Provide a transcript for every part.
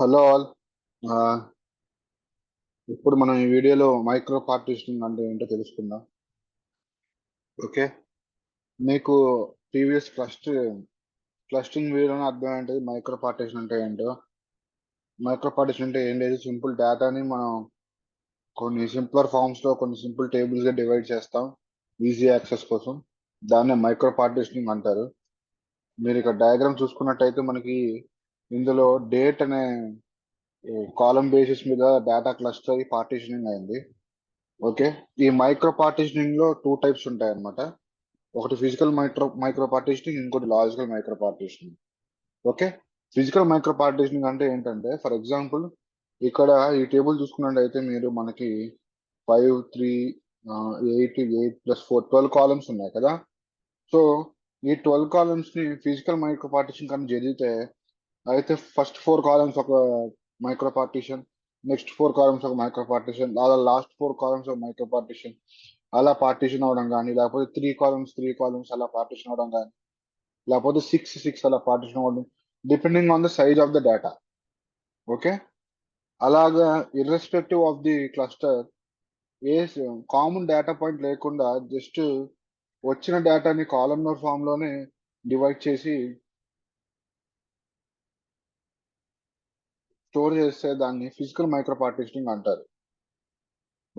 Hello all. ఇప్పుడు మనం ఈ వీడియోలో మైక్రో పార్టిషనింగ్ అంటే ఏంటో తెలుసుకుందాం. ఓకే. మీకు ప్రీవియస్ క్లస్టర్ క్లస్టరింగ్ వీడియోలో అర్థమైంటుంది మైక్రో పార్టిషన్ అంటే ఏంటో. మైక్రో పార్టిషన్ అంటే ఏం లేదు సింపుల్ డేటాని మనం కొన్ని సింపులర్ ఫామ్స్లో కొన్ని సింపుల్ టేబుల్స్గా డివైడ్ చేస్తాం ఈజీ యాక్సెస్ కోసం. దాన్నే మైక్రో పార్టిషనింగ్ అంటారు. మీరు ఇక్కడ డయాగ్రామ్ చూసుకున్నట్టయితే మనకి ఇందులో డేట్ అనే కాలం బేసిస్ మీద డేటా క్లస్టర్ అయ్యి పార్టిషనింగ్ అయింది. ఓకే? ఈ మైక్రో పార్టిషనింగ్లో టూ టైప్స్ ఉంటాయి అనమాట ఒకటి ఫిజికల్ మైక్రో మైక్రో పార్టిషనింగ్ ఇంకోటి logical micro partitioning. Okay? Physical micro partitioning అంటే ఏంటంటే ఫర్ ఎగ్జాంపుల్ ఇక్కడ ఈ టేబుల్ చూసుకున్నట్టయితే మీరు మనకి five three eight eight plus four twelve columns ఉన్నాయి కదా. సో ఈ ట్వెల్వ్ కాలమ్స్ని ఫిజికల్ మైక్రో పార్టిషన్ కానీ జరిగితే అయితే ఫస్ట్ ఫోర్ కాలమ్స్ ఒక micro partition next four columns ఒక మైక్రో పార్టిషన్ అలా లాస్ట్ ఫోర్ కాలమ్స్ ఒక మైక్రో పార్టిషన్ అలా పార్టిషన్ అవడం కానీ లేకపోతే త్రీ కాలమ్స్ త్రీ కాలమ్స్ అలా పార్టిషన్ అవడం కానీ లేకపోతే సిక్స్ సిక్స్ అలా పార్టిషన్ అవ్వడం depending on the size of the data okay అలాగా irrespective of the cluster A common data point లేకుండా జస్ట్ వచ్చిన డేటాని కాలమ్నర్ ఫామ్లోనే డివైడ్ చేసి స్టోర్ చేస్తే దాన్ని ఫిజికల్ మైక్రో పార్టిషనింగ్ అంటారు.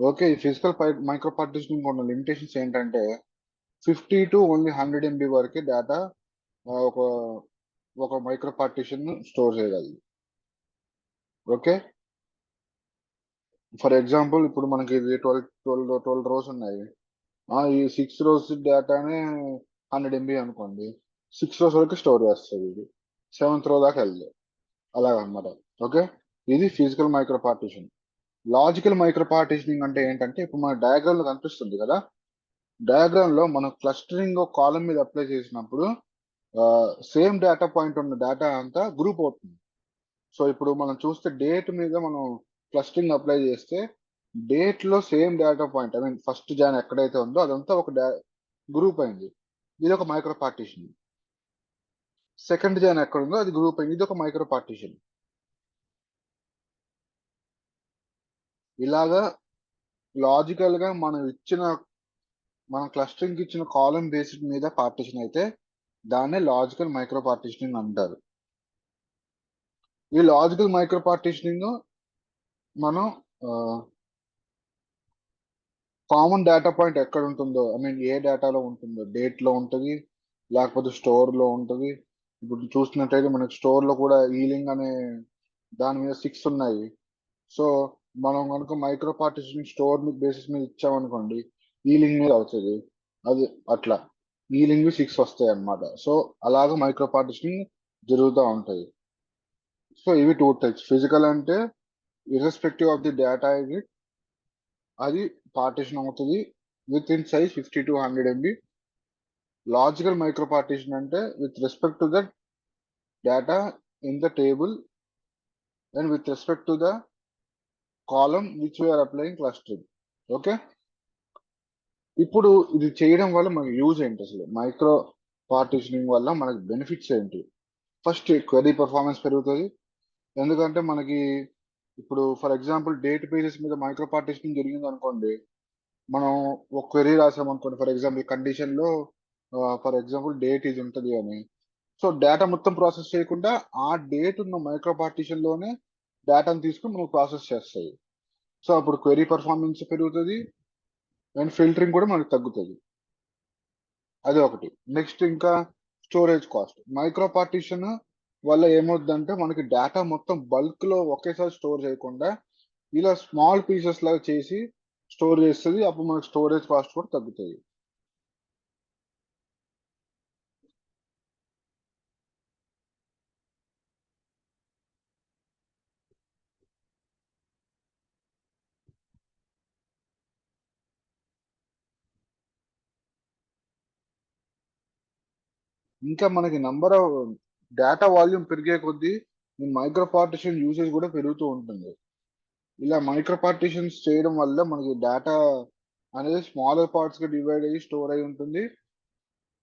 ఓకే ఈ ఫిజికల్ మైక్రో పార్టిషనింగ్ ఉన్న లిమిటేషన్స్ ఏంటంటే fifty to only hundred MB వరకే డేటా ఒక ఒక మైక్రో పార్టిషన్ స్టోర్ చేయగలదు. ఓకే? ఫర్ ఎగ్జాంపుల్ ఇప్పుడు మనకి ఇది ట్వెల్వ్ ట్వెల్వ్ ట్వెల్వ్ రోస్ ఉన్నాయి. ఈ సిక్స్ రోస్ డేటానే హండ్రెడ్ ఎంబీ అనుకోండి. సిక్స్ రోస్ వరకు స్టోర్ చేస్తుంది ఇది. సెవెంత్ రో దాకా వెళ్ళదు. అలాగనమాట. ఓకే? ఇది physical micro partition. Logical micro partitioning అంటే ఏంటంటే ఇప్పుడు మన డయాగ్రామ్లో కనిపిస్తుంది కదా? డయాగ్రామ్లో మనం క్లస్టరింగ్ కాలం మీద అప్లై చేసినప్పుడు సేమ్ డేటా పాయింట్ ఉన్న డేటా అంతా గ్రూప్ అవుతుంది. సో ఇప్పుడు మనం చూస్తే డేట్ మీద మనం క్లస్టరింగ్ అప్లై చేస్తే డేట్లో same data point I mean first Jan ఎక్కడైతే ఉందో అదంతా ఒక గ్రూప్ అయింది. ఇది ఒక మైక్రో పార్టిషన్. సెకండ్ జాన్ ఎక్కడ ఉందో అది గ్రూప్ అయింది. ఇది ఒక మైక్రో పార్టిషన్. ఇలాగా లాజికల్గా మనం ఇచ్చిన మన క్లస్టరింగ్ ఇచ్చిన కాలం బేసిడ్ మీద పార్టిషన్ అయితే దాన్నే లాజికల్ మైక్రో పార్టిషనింగ్ అంటారు. ఈ లాజికల్ మైక్రో పార్టిషనింగ్ మనం కామన్ డేటా పాయింట్ ఎక్కడ ఉంటుందో ఐ మీన్ ఏ డేటాలో ఉంటుందో డేట్లో ఉంటుంది లేకపోతే స్టోర్లో ఉంటుంది. ఇప్పుడు చూసినట్టయితే మనకి స్టోర్లో కూడా ఈలింగ్ అనే దాని మీద సిక్స్ ఉన్నాయి. సో మనం కనుక మైక్రో పార్టిషన్ స్టోర్ బేసిస్ మీద ఇచ్చామనుకోండి ఈలింగ్ మీద అవుతుంది. అది అట్లా. ఈలింగ్ సిక్స్ వస్తాయి అన్నమాట. సో అలాగ మైక్రో పార్టిషన్ జరుగుతూ ఉంటాయి సో ఇవి టూ టైప్స్ ఫిజికల్ అంటే ఇర్రెస్పెక్టివ్ ఆఫ్ ది డేటా ఇది అది పార్టిషన్ అవుతుంది. With in size fifty to hundred MB logical micro partition అంటే with respect to the data in the table and with respect to the column which we're applying clustering okay ఇప్పుడు ఇది చేయడం వల్ల మనకి use ఏంటి అసలు? Micro partitioning వల్ల మనకి బెనిఫిట్స్ ఏంటి? ఫస్ట్ క్వెరీ పర్ఫార్మెన్స్ పెరుగుతుంది. ఎందుకంటే మనకి ఇప్పుడు ఫర్ ఎగ్జాంపుల్ డేట్ బేసిస్ మీద మైక్రో పార్టిషనింగ్ జరిగింది అనుకోండి. మనం ఒక క్వెరీ రాసాం అనుకోండి. ఫర్ ఎగ్జాంపుల్ కండిషన్లో ఫర్ ఎగ్జాంపుల్ డేట్ ఇది ఉంటుంది అని. సో డేటా మొత్తం ప్రాసెస్ చేయకుండా ఆ డేట్ ఉన్న మైక్రో పార్టిషన్లోనే డేటాను తీసుకుని మనం ప్రాసెస్ చేస్తాయి. సో అప్పుడు క్వెరీ పర్ఫార్మెన్స్ పెరుగుతుంది. అండ్ ఫిల్టరింగ్ కూడా మనకు తగ్గుతుంది. అది ఒకటి. నెక్స్ట్ ఇంకా స్టోరేజ్ కాస్ట్ మైక్రో పార్టిషన్ వల్ల ఏమవుతుందంటే మనకి డేటా మొత్తం బల్క్లో ఒకేసారి స్టోర్ చేయకుండా ఇలా స్మాల్ పీసెస్ లాగా చేసి స్టోర్ చేస్తుంది. అప్పుడు మనకి స్టోరేజ్ కాస్ట్ కూడా తగ్గుతుంది. ఇంకా మనకి నంబర్ ఆఫ్ డేటా వాల్యూమ్ పెరిగే కొద్దీ మీ మైక్రో పార్టిషన్ యూసేజ్ కూడా పెరుగుతూ ఉంటుంది. ఇలా మైక్రో పార్టిషన్స్ చేయడం వల్ల మనకి డేటా అనేది స్మాలర్ పార్ట్స్గా డివైడ్ అయ్యి స్టోర్ అయి ఉంటుంది.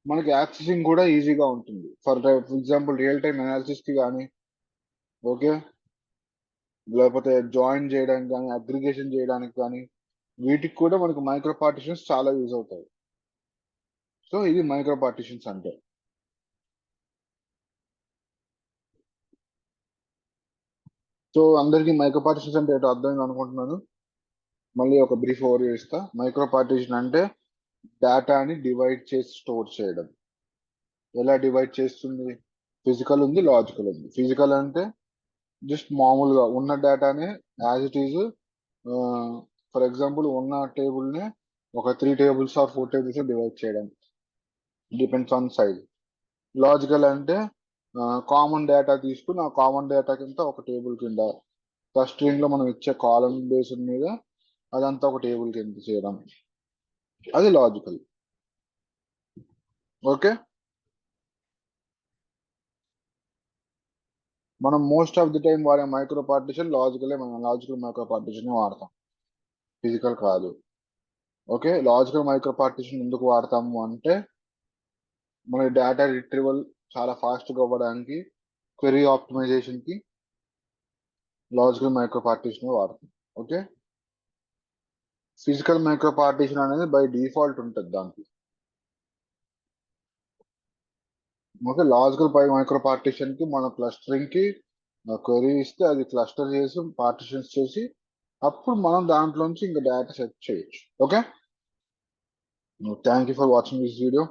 మనకి యాక్సెసింగ్ కూడా ఈజీగా ఉంటుంది. ఫర్ ఎగ్జాంపుల్ రియల్ టైమ్ అనాలిసిస్కి కానీ ఓకే? లేకపోతే జాయిన్ చేయడానికి కానీ అగ్రిగేషన్ చేయడానికి కానీ వీటికి కూడా మనకు మైక్రో పార్టిషన్స్ చాలా యూజ్ అవుతాయి. సో ఇది మైక్రో పార్టిషన్స్ అంటే. సో అందరికీ మైక్రో పార్టిషన్స్ అంటే ఏంటో అర్థమైంది అనుకుంటున్నాను. మళ్ళీ ఒక బ్రీఫ్ ఓవర్ ఇస్తా. మైక్రో పార్టిషన్ అంటే డేటాని డివైడ్ చేసి స్టోర్ చేయడం. ఎలా డివైడ్ చేస్తుంది? ఫిజికల్ ఉంది లాజికల్ ఉంది. ఫిజికల్ అంటే జస్ట్ మామూలుగా ఉన్న డేటానే as it is for example ఉన్న టేబుల్ని ఒక three tables or four tables divide చేయడం. డిపెండ్స్ ఆన్ సైజ్ లాజికల్ అంటే కామన్ డేటా తీసుకుని ఆ కామన్ డేటా కింద ఒక టేబుల్ కింద ఫస్ట్లో మనం ఇచ్చే కాలం బేస్ మీద అదంతా ఒక టేబుల్ కింద చేయడం. అది లాజికల్ ఓకే మనం మోస్ట్ ఆఫ్ ది టైం వాడే మైక్రో పార్టిషన్ లాజికలే మనం లాజికల్ మైక్రో పార్టిషన్ వాడతాం. ఫిజికల్ కాదు. ఓకే లాజికల్ మైక్రో పార్టిషన్ ఎందుకు వాడతాము అంటే మన డేటా రిట్రీవల్ చాలా ఫాస్ట్గా అవ్వడానికి క్వెరీ ఆప్టిమైజేషన్కి లాజికల్ మైక్రో పార్టీషన్ వాడుతుంది ఓకే ఫిజికల్ మైక్రో పార్టీషన్ అనేది బై డిఫాల్ట్ ఉంటుంది దానికి. ఓకే లాజికల్ పై మైక్రో పార్టీషన్కి మన క్లస్టరింగ్కి క్వెరీ ఇస్తే అది క్లస్టర్ చేసి పార్టిషన్స్ చేసి అప్పుడు మనం దాంట్లోంచి ఇంకా డేటా సెట్ చేయొచ్చు. Okay thank you for watching this video